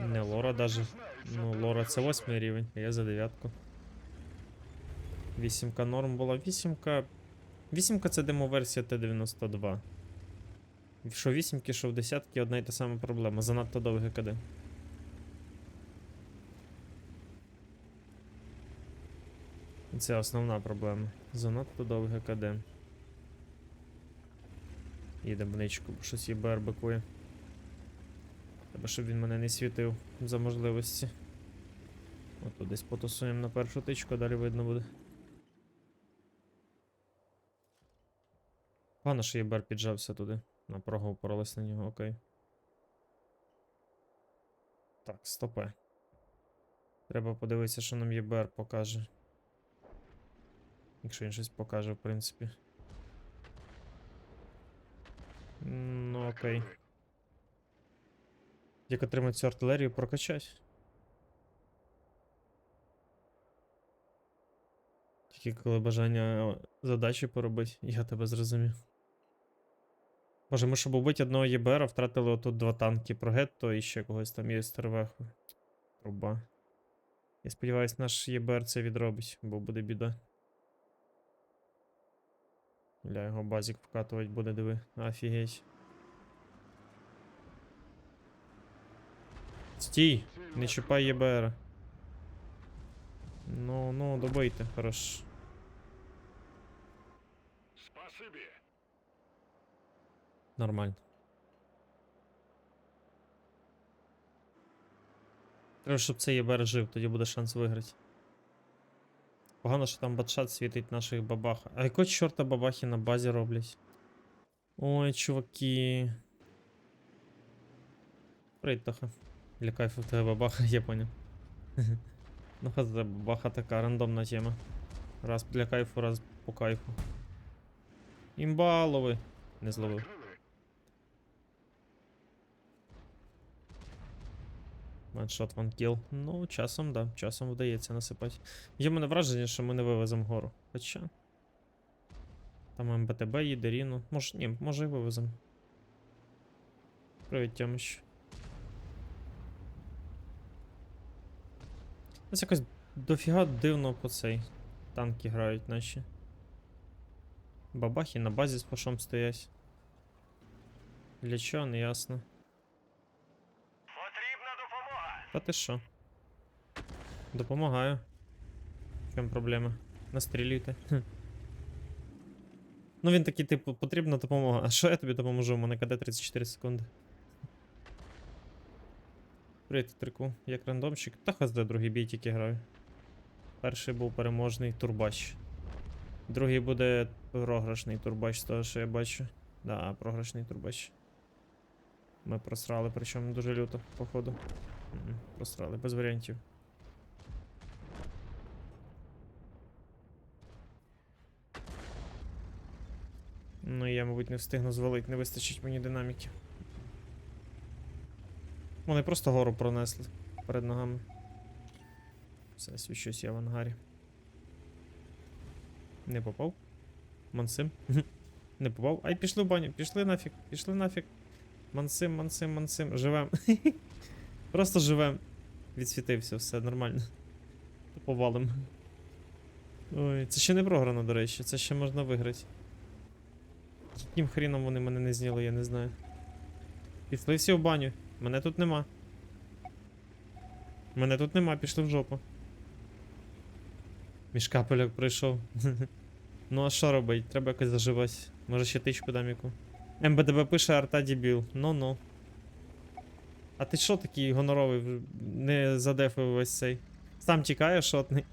Не Лора даже. Ну, Лора це восьмий рівень, а я за дев'ятку. Вісімка норм була. Вісімка. Вісімка це демоверсія Т-92. Що вісімки, що в десятки одна й та сама проблема. Занадто довге КД. І Це основна проблема. Занадто довге КД. Їде бничку, щось ЄБР бикує. Треба, щоб він мене не світив за можливості. От десь потусуємо на першу тичку, далі видно буде. Погано, що ЄБР піджався туди. На прогу упоролись на нього, окей. Так, стопе. Треба подивитися, що нам ЄБР покаже. Якщо він щось покаже, в принципі. Ну, окей. Як отримати цю артилерію прокачать? Тільки коли бажання задачі поробити, я тебе зрозумів. Може, ми щоб убити одного ЄБР, втратили отут два танки про гетто і ще когось там є стервеху. Труба. Я сподіваюсь, наш ЄБР це відробить, бо буде біда. Бля, його базік вкатувати буде, диви. Офігеть. Стій! Не чіпай ЄБР. Ну, ну, добийте, хорош. Спасибі. Нормально. Треба, щоб цей ЄБР жив, тоді буде шанс виграти. Погано, що там батшат світить наших бабах. А якого чорта бабахи на базі роблять? Ой, чуваки. Привіт, Тоха. Для кайфу в тебе бабаха, я понял. Ну, хаз це бабаха така рандомна тема. Раз для кайфу, раз по кайфу. Імбалови. Не зловив. Ваншот ванкіл. Ну, часом, да, часом вдається насипати. Є в мене враження, що ми не вивеземо гору. Хоча. Там МБТБ їде Ріну. Може, ні, може і вивеземо. Привіт, Тьомич. Ось якось дофіга дивно по цей. Танки грають наші. Бабахи на базі з пашом стоять. Для чого, не ясно. Потрібна допомога. Та ти що? Допомагаю. В чому проблема? Настрілюйте. Ну він такий, типу, потрібна допомога. А що я тобі допоможу? У мене КД 34 секунди. Привіт, Трику. Як рандомщик. Та хазде другий бій тільки граю. Перший був переможний турбач. Другий буде програшний турбач, з того, що я бачу. Да, програшний турбач. Ми просрали, причому дуже люто, походу. Мгм, Просрали, без варіантів. Ну я, мабуть, не встигну звалити, не вистачить мені динаміки. Вони просто гору пронесли перед ногами. Все, свічусь я в ангарі. Не попав? Мансим? Не попав. Ай, пішли в баню, пішли нафіг, пішли нафіг. Мансим, мансим, мансим. Живем. Просто живем. Відсвітився, все нормально. Повалим. Ой, це ще не програно, до речі, це ще можна виграти. Яким хріном вони мене не зняли, я не знаю. Пішли всі в баню. Мене тут нема. Мене тут нема, пішли в жопу. Між капельок прийшов. ну а що робить? Треба якось заживати. Може ще тичку дам яку. МБДБ пише арта дебіл. Ну-ну. А ти що такий гоноровий? Не задефив весь цей. Сам тікає шотний.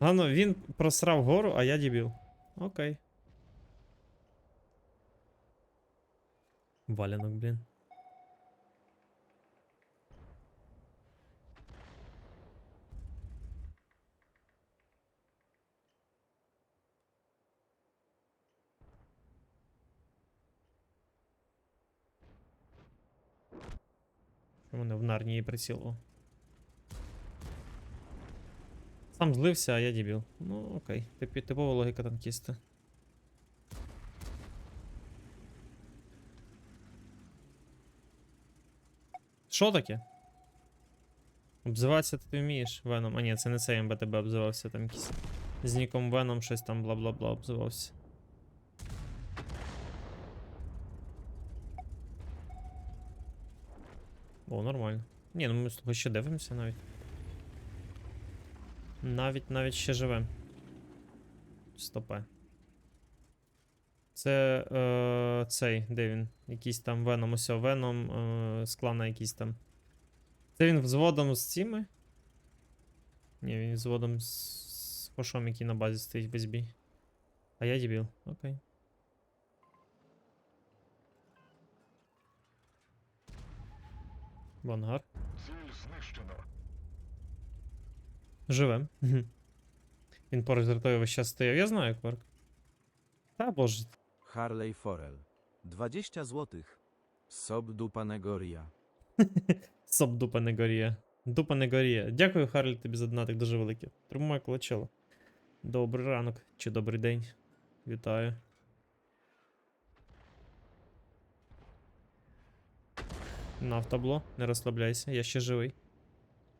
Ладно, він просрав гору, а я дебіл. Окей. Валянок, блін. У мене в нарнії приціл. О. Сам злився, а я дебіл. Ну, окей. Типі, типова логіка танкіста. Що таке? Обзиватися ти вмієш Веном. А ні, це не цей МБТБ обзивався, там якийсь. З ніком Веном щось там бла-бла-бла обзивався. О, нормально. Ні, ну ми слухай, ще дивимося навіть. Навіть навіть ще живем. Стопе. Це е, цей, де він? Якийсь там Веном, ось Веном е, з клана якийсь там. Це він взводом з цими? Ні, він взводом з Хошом, який на базі стоїть без бій. А я дебіл, окей. В ангар. Ціль знищено. Живем. Він поруч з весь час стояв. Я знаю, Кварк. Та боже. Harley Forel. 20 зłotych. Sob dupa negoria. Соп дупа не горіє. Дупа не горіє. Дякую, Харлі, тобі за донатик дуже великий. Тримай колочело. Добрий ранок чи добрий день. Вітаю. На в не розслабляйся, я ще живий.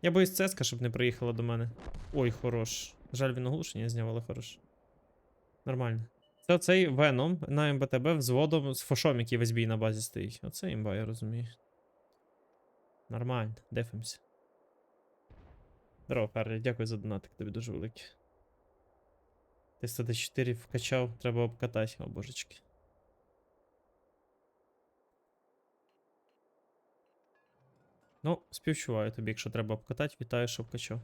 Я боюсь цеска, щоб не приїхала до мене. Ой, хорош. Жаль, він оглушення зняв, але хорош. Нормально. Це оцей Веном на МБТБ взводом з фошом, який весь бій на базі стоїть. Оце імба, я розумію. Нормально, дефимося. Здорово, Харлі, дякую за донатик, тобі дуже великий. Ти 104 вкачав, треба обкатати, о божечки. Ну, співчуваю тобі, якщо треба обкатати, вітаю, що обкачав.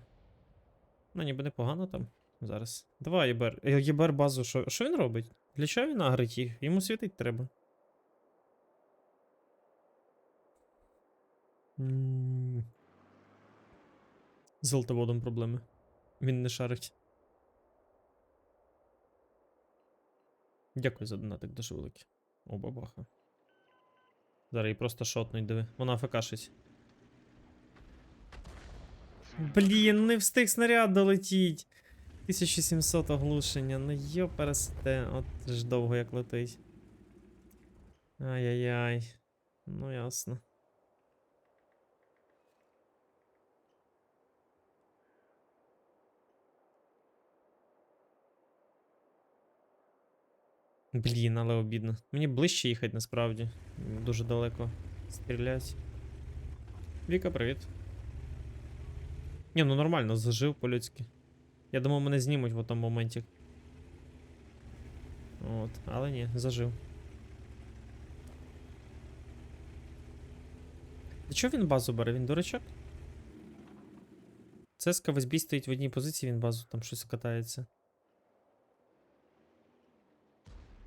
Ну, ніби непогано там зараз. Давай, Єбер. Е, Єбер базу, що, що він робить? Для чого він агрить їх? Йому світить треба. З золотоводом проблеми. Він не шарить. Дякую за донатик, дуже великий. О, бабаха. Зараз її просто шотнуть, диви. Вона АФКшить. Блін, не встиг снаряд долетіть. 1700 оглушення. Ну йопересте, от ж довго як летить. Ай-яй-яй. Ну ясно. Блін, але обідно. Мені ближче їхати насправді. Дуже далеко стрілять. Віка, привіт. Ні, ну нормально, зажив по-людськи. Я думав, мене знімуть в тому моменті. От, але ні, зажив. Для чого він базу бере? Він дурачок? Цеска весь бій стоїть в одній позиції, він базу там щось катається.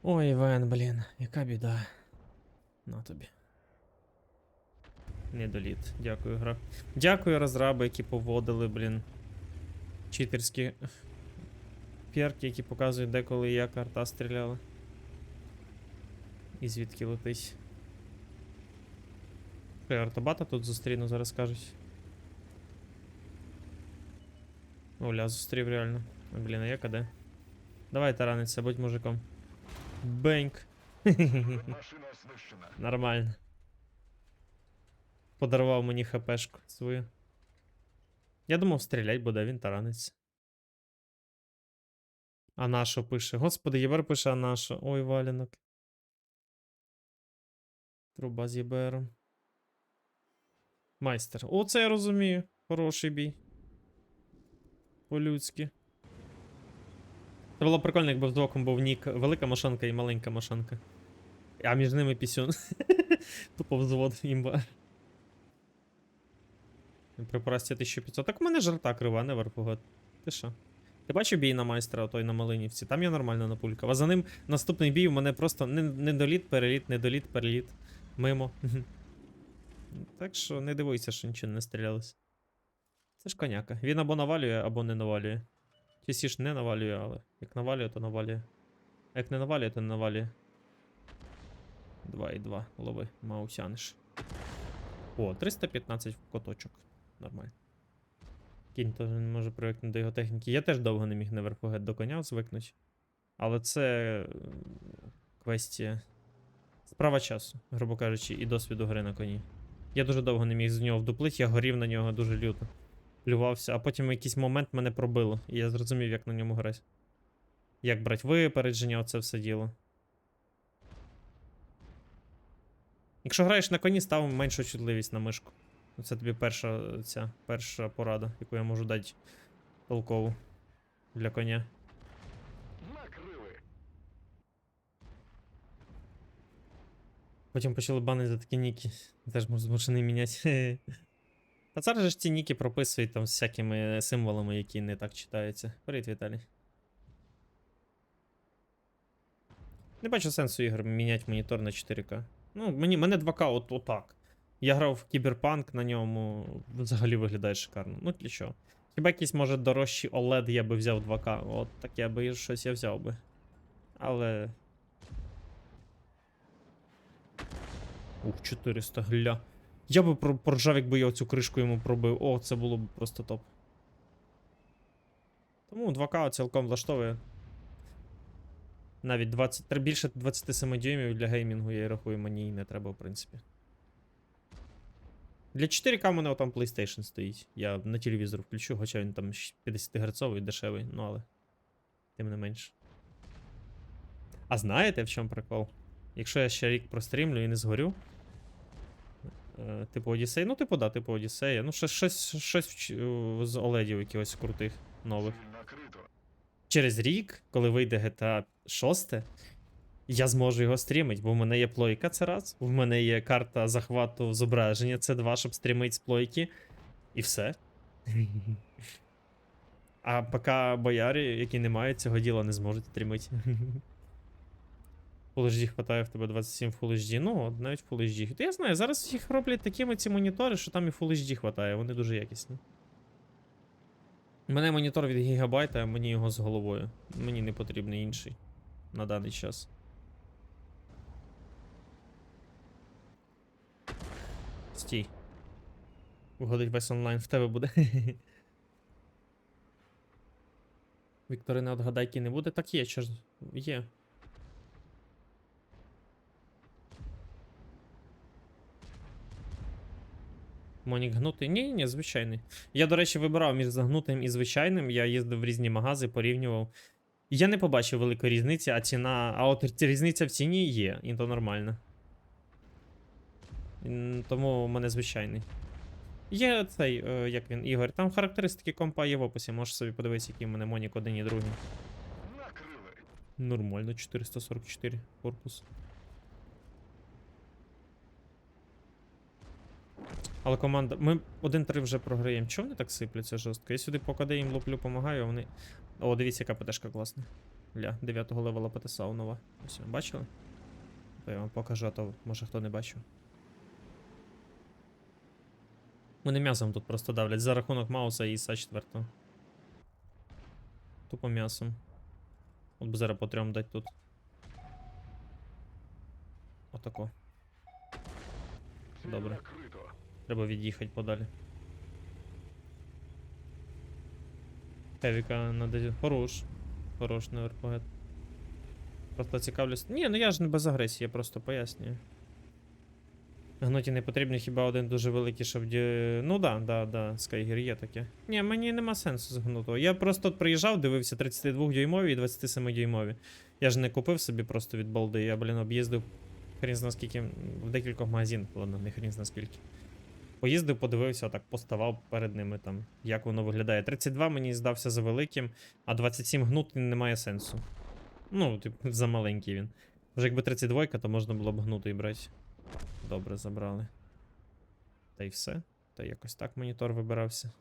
Ой, Вен, блін, яка біда. На тобі. Недоліт. Дякую, гра. Дякую, розраби, які поводили, блін. Читерські перки, які показують, деколи і як арта стріляла. І звідки летить. Хай артобата тут зустріну, зараз кажуть. Оля, зустрів реально. Блін, а я де? Давай тараниться, будь мужиком. Знищена. Нормально. Подарував мені хпшку свою. Я думав, стрілять буде, він тараниться. А на що пише? Господи, Єбер пише, а на що? Ой, валянок. Труба з Єбером. Майстер. Оце я розумію. Хороший бій. По-людськи. Це було прикольно, якби в двоком був нік велика машинка і маленька машинка. А між ними пісюн. Тупо взвод імба. При порасті 1500. Так у мене жарта крива, не верпугод. Ти що? Ти бачив бій на майстра, той на Малинівці? Там я нормально напулькав. А за ним наступний бій у мене просто недоліт, переліт, недоліт, переліт. Мимо. так що не дивуйся, що нічого не стрілялось. Це ж коняка. Він або навалює, або не навалює. Частіше не навалює, але як навалює, то навалює. А як не навалює, то не навалює. 2 і 2. Лови, маусяниш. О, 315 в коточок. Нормально. Кінь теж не може привикнути до його техніки. Я теж довго не міг неверфугет до коня звикнути. Але це квестія. Справа часу, грубо кажучи, і досвіду гри на коні. Я дуже довго не міг з нього вдуплити, я горів на нього дуже люто. плювався, а потім в якийсь момент мене пробило, і я зрозумів, як на ньому грати. Як брати випередження, оце все діло. Якщо граєш на коні, став меншу чутливість на мишку. Це тобі перша ця перша порада, яку я можу дати толкову для коня. Накрили. Потім почали банити за такі ніки. Теж можу змушений міняти. Та зараз ж ці ніки прописують там з всякими символами, які не так читаються. Привіт, Віталій. Не бачу сенсу ігор міняти монітор на 4К. Ну, мені, мене 2К от, отак. Я грав в Кіберпанк на ньому, взагалі виглядає шикарно. Ну для чого? Хіба якийсь, може, дорожчий OLED я би взяв 2К. От таке би щось я взяв би. Але. Ух, 400, гля. Я би поржав, якби я оцю кришку йому пробив. О, це було б просто топ. Тому 2К цілком влаштовує. Навіть 20, більше 27 дюймів для геймінгу, я і рахую, мені і не треба, в принципі. Для 4К в мене там PlayStation стоїть. Я на телевізор включу, хоча він там 50 герцовий, дешевий, ну але. Тим не менш. А знаєте, в чому прикол? Якщо я ще рік прострімлю і не згорю. е, Типу Одіссей, ну, типу, да, типу Одіссея. Ну, щось, щось, щось з OLEDів якихось крутих нових. Через рік, коли вийде GTA 6, я зможу його стрімити, бо в мене є плойка, це раз. В мене є карта захвату зображення, це два, щоб стрімити з плойки. І все. А поки боярі, які не мають цього діла, не зможуть стрімити. Full HD хватає в тебе 27 Full HD. Ну, навіть Full HD. Я знаю, зараз їх роблять такими ці монітори, що там і Full HD хватає, вони дуже якісні. У мене монітор від гігабайта, а мені його з головою. Мені не потрібний інший на даний час. Стій. Виходить весь онлайн в тебе буде. Вікторина отгадайки не буде. Так є, що. Є. Монік гнутий? Ні, ні, звичайний. Я, до речі, вибирав між загнутим і звичайним. Я їздив в різні магази, порівнював. Я не побачив великої різниці, а ціна. А от різниця в ціні є, і то нормально. Тому у мене звичайний. Є цей, е, як він, Ігор, там характеристики компа є в описі, можеш собі подивитися, який в мене Монік один і другий. Нормально, 444 корпус. Але команда. Ми 1-3 вже програємо. Чого вони так сипляться жорстко? Я сюди по КД їм луплю, помагаю, а вони. О, дивіться, яка ПТшка класна. Ля, 9 левела ПТСА нова. Ось, бачили? То я вам покажу, а то може хто не бачив. Вони м'ясом тут просто давлять за рахунок Мауса і СА 4. Тупо м'ясом. От би зараз по трьом дать тут. Отако. Добре. Треба від'їхати подалі. Хевіка надо. Хорош. Хорош на РПГ. Просто цікавлюсь. Ні, ну я ж не без агресії, я просто пояснюю. Гноті не потрібно хіба один дуже великий, щоб. Ну да, да, да, Скайгер є таке. Ні, мені нема сенсу з гнутого. Я просто приїжджав, дивився 32-дюймові і 27-дюймові. Я ж не купив собі просто від балди, я, блін, об'їздив хрін зна скільки. В декількох магазинах, ладно, не хрін зна скільки. Поїздив, подивився, так поставав перед ними там, як воно виглядає. 32 мені здався за великим, а 27 гнути немає сенсу. Ну, типу, за маленький він. Вже якби 32, то можна було б гнутий брати. Добре, забрали. Та й все. Та якось так монітор вибирався.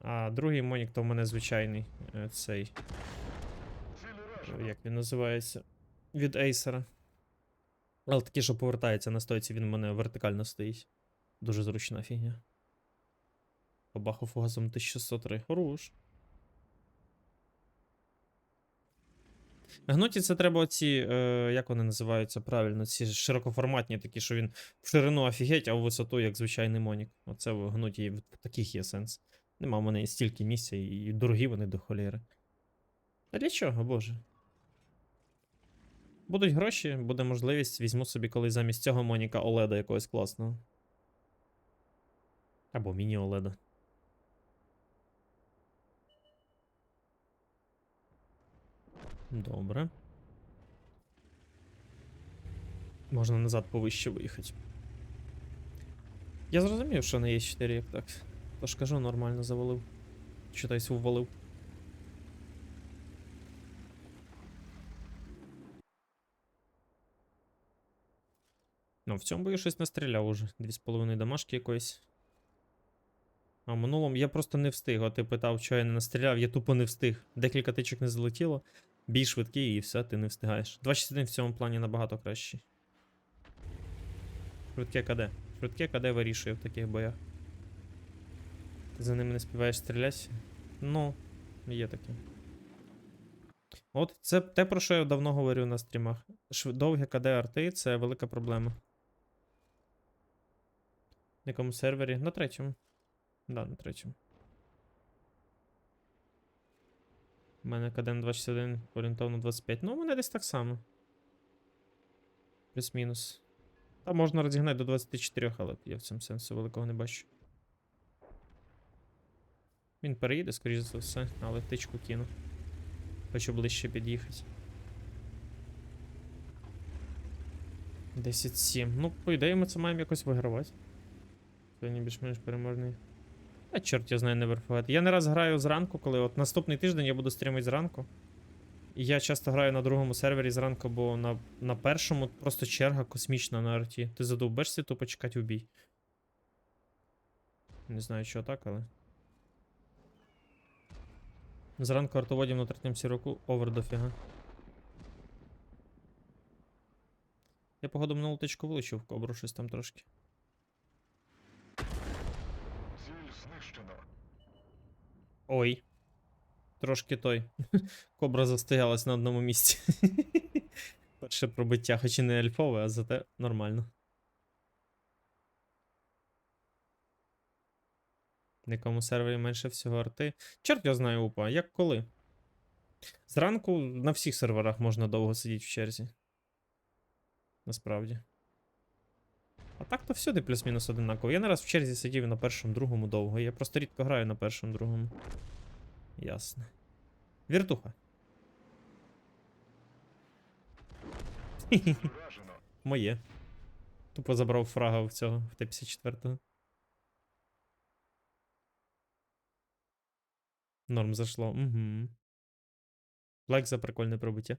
А другий монік то в мене звичайний. е, Цей. Як він називається? Від Acer. Але такий, що повертається на стойці, він у мене вертикально стоїть. Дуже зручна фігня. Побахав фугасом 1603. Хорош. Гнуті це треба оці, е, як вони називаються правильно, ці широкоформатні такі, що він в ширину офігеть, а в висоту як звичайний монік. Оце в гнуті в таких є сенс. Нема в мене стільки місця, і дорогі вони до холєри. А для чого, боже? Будуть гроші, буде можливість, візьму собі колись замість цього Моніка Оледа якогось класного. Або міні-оледа. Добре. Можна назад повище виїхати. Я зрозумів, що не є 4 як так. Тож кажу, нормально завалив. Читайсь, ввалив. Ну, в цьому бою щось настріляв уже. Дві з половиною домашки якоїсь. А в минулому я просто не встиг. От ти питав, що я не настріляв, я тупо не встиг. Декілька тичок не залетіло. Бій швидкий і все, ти не встигаєш. 261 в цьому плані набагато кращий. Швидке КД. Швидке КД вирішує в таких боях. Ти за ними не співаєш стріляти? Ну, є таке. От це те, про що я давно говорю на стрімах. Довге КД арти це велика проблема. На якому сервері? На третьому. Да, на третьому. У мене на 261, орієнтовно 25. Ну, у мене десь так само. Плюс-мінус. Та можна розігнати до 24, але я в цьому сенсу великого не бачу. Він переїде, скоріш за все, але тичку кину. Хочу ближче під'їхати. 10-7. Ну, по ідеї, ми це маємо якось вигравати. Сьогодні більш-менш переможний. А чорт, я знаю, не верфувати. Я не раз граю зранку, коли от наступний тиждень я буду стрімити зранку. І я часто граю на другому сервері зранку, бо на, на першому просто черга космічна на арті. Ти задовбешся тупо чекати в бій. Не знаю, що так, але. Зранку артоводім на третьому сіроку овер дофіга. Я походу минулу тичку влучив в кобру щось там трошки. Ціль знищено. Ой. Трошки той. Кобра застоялась на одному місці. Перше пробиття, хоч і не ельфове, а зате нормально. На якому сервері менше всього арти. Чорт я знаю, упа, як коли. Зранку на всіх серверах можна довго сидіти в черзі. Насправді. А так то всюди плюс-мінус одинаково. Я не раз в черзі сидів на першому, другому довго. Я просто рідко граю на першому, другому. Ясно. Віртуха. Моє. Тупо забрав фрага в цього, в Т-54. Норм зашло. Угу. Лайк за прикольне пробиття.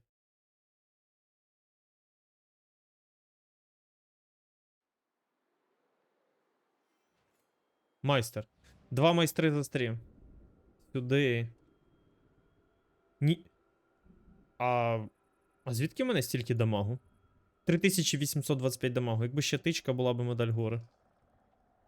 Майстер. Два майстри за стрім. Сюди. Ні. А. А звідки в мене стільки дамагу? 3825 дамагу. Якби ще тичка була б медаль гори.